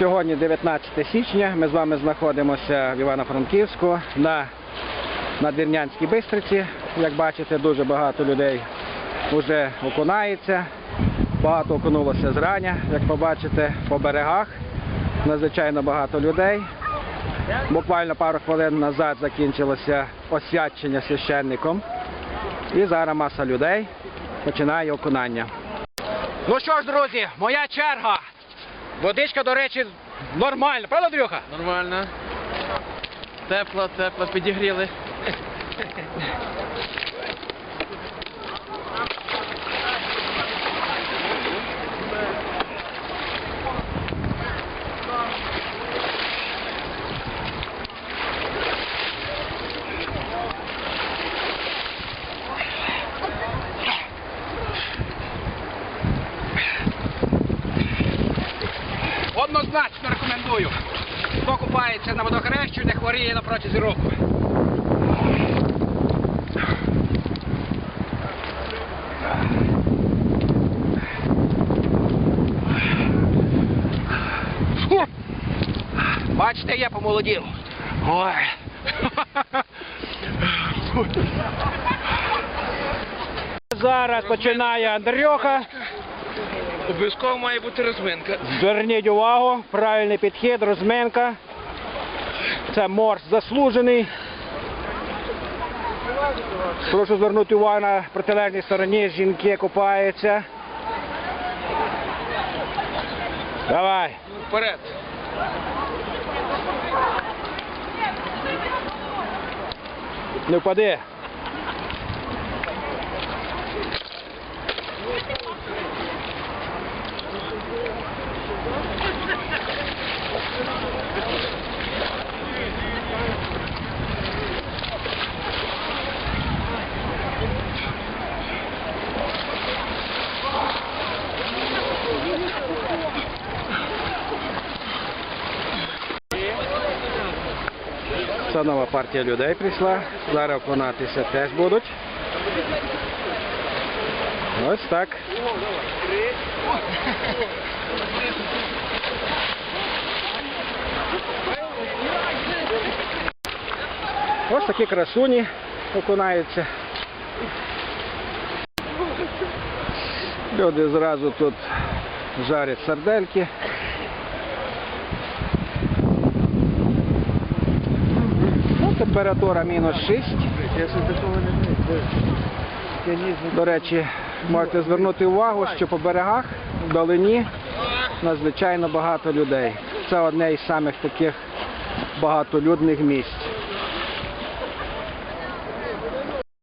Сьогодні 19 січня. Ми з вами знаходимося в Івано-Франківську на Надвірнянській Бистриці. Як бачите, дуже багато людей вже окунається. Багато окунулося зрання. Як побачите, по берегах надзвичайно багато людей. Буквально пару хвилин назад закінчилося освячення священником. І зараз маса людей починає окунання. Ну що ж, друзі, моя черга. Водичка, до речі, нормальна, правда, Дрюха? Нормально. Тепло, тепло, підігріли. Однозначно рекомендую. Хто купається на водохрещу, не хворіє на протязі року. Фу. Бачите, я помолодів. Ой. Зараз починає Андрюха. Обов'язково має бути розминка. Зверніть увагу, правильний підхід, розминка. Це морж заслужений. Прошу звернути увагу на протилежній стороні жінки купаються. Давай. Вперед. Не впади. Це нова партія людей прийшла. Зараз окунатися теж будуть. Ось так. Ось такі красуні окунаються. Люди зразу тут жарять сардельки. Ну, температура мінус 6. До речі, можете звернути увагу, що по берегах вдалині надзвичайно багато людей. Це одне із самих таких багатолюдних місць.